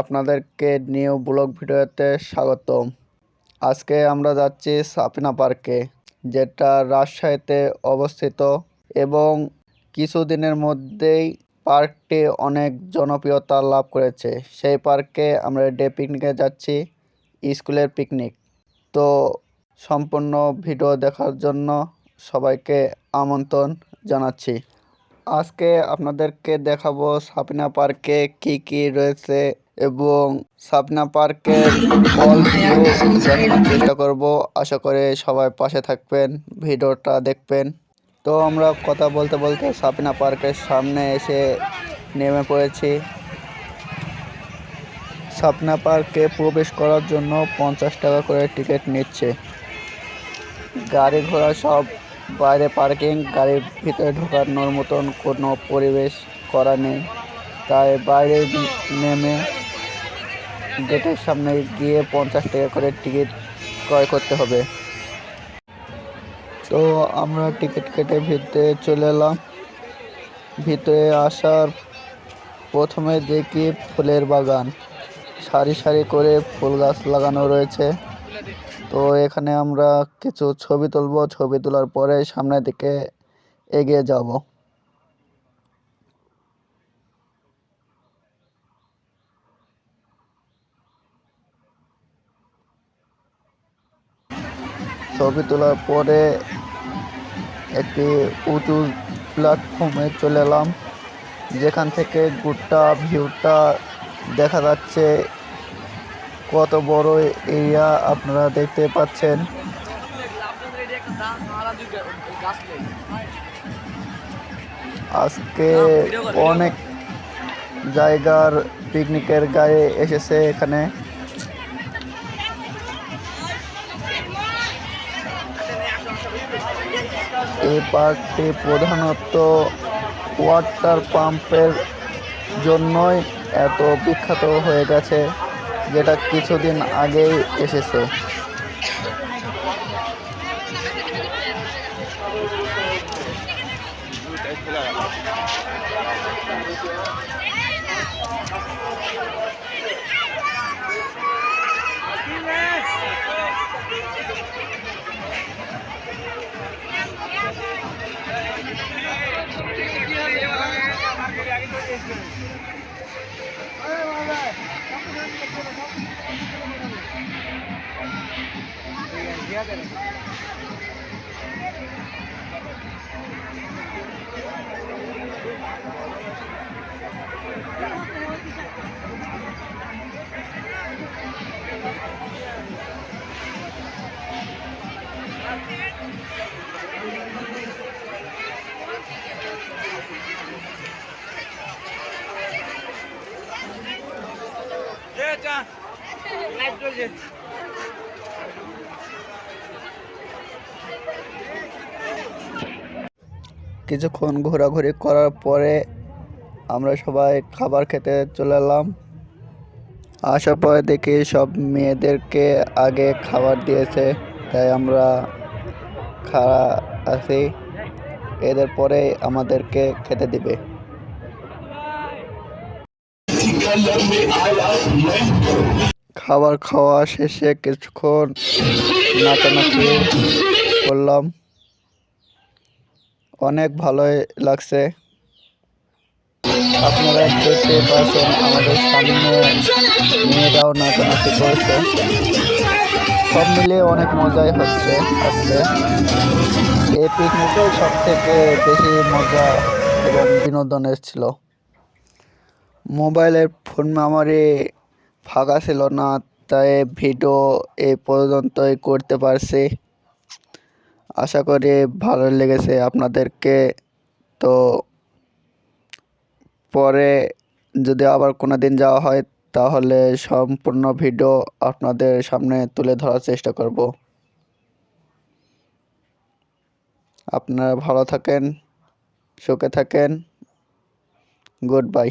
আপনাদেরকে new blog ভিডিওতে স্বাগতম। আজকে আমরা যাচ্ছি সাপিনা পার্কে, যেটা রাজশাহীতে অবস্থিত এবং কিছুদিনের মধ্যেই পার্কটি অনেক জনপ্রিয়তা লাভ করেছে। সেই পার্কে আমরা ডে পিকনিকে যাচ্ছি, স্কুলের পিকনিক। তো সম্পূর্ণ ভিডিও দেখার জন্য সবাইকে আমন্ত্রণ জানাচ্ছি। আজকে আপনাদেরকে দেখাবো সাপিনা পার্কে কি কি রয়েছে এবং সাপনা পার্কের অল চেষ্টা করব। আশা করে সবাই পাশে থাকবেন, ভিডিওটা দেখবেন। তো আমরা কথা বলতে বলতে সাপিনা পার্কের সামনে এসে নেমে পড়েছি। সাপনা পার্কে প্রবেশ করার জন্য পঞ্চাশ টাকা করে টিকিট নিচ্ছে। গাড়ি ঘোড়া সব বাইরে পার্কিং, গাড়ির ভিতরে ঢোকানোর মতন কোনো পরিবেশ করা নেই। তাই বাইরে নেমে গেটের সামনে গিয়ে পঞ্চাশ টাকা করে টিকিট ক্রয় করতে হবে। তো আমরা টিকিট কেটে ভিতরে চলে এলাম। ভিতরে আসার প্রথমে দেখি ফুলের বাগান। সারি সারি করে ফুল গাছ লাগানো রয়েছে। তো এখানে আমরা কিছু ছবি তুলবো, ছবি তোলার পরে সামনের দিকে এগিয়ে যাব। ছবি তোলার পরে একটি উঁচু প্ল্যাটফর্মে চলে এলাম। যেখান থেকে গোটা ভিউটা দেখা যাচ্ছে কত বড় এরিয়া আপনারা দেখতে পাচ্ছেন? আজকে অনেক জায়গার পিকনিকের গায়ে এসেছে এখানে। এই পার্কটি প্রধানত ওয়াটার পাম্পের জন্যই এত বিখ্যাত হয়ে গেছে। যেটা কিছুদিন আগেই এসেছে। Yeah, John. Nice to কিছুক্ষণ ঘোরাঘুরি করার পরে আমরা সবাই খাবার খেতে চলে এলাম। আসার পরে দেখি সব মেয়েদেরকে আগে খাবার দিয়েছে, তাই আমরা খাড়া আছি। এদের পরে আমাদেরকে খেতে দিবে। খাবার খাওয়া শেষে কিছুক্ষণ নাচানাচি করলাম। অনেক ভালোই লাগছে। আপনারা দেখতে পাচ্ছেন আমাদের মেয়েরাও নাচানাচি করছে। সব মিলিয়ে অনেক মজাই হচ্ছে আজকে। এই পিকনিকে সব থেকে বেশি মজা এবং বিনোদনের ছিল। মোবাইলের ফোন মেমোরি ফাঁকা ছিল না, তাই ভিডিও এই পর্যন্তই করতে পারছি। আশা করি ভালো লেগেছে আপনাদেরকে। তো পরে যদি আবার কোনো দিন যাওয়া হয়, তাহলে সম্পূর্ণ ভিডিও আপনাদের সামনে তুলে ধরার চেষ্টা করব। আপনারা ভালো থাকেন, সুখে থাকেন। Good bye.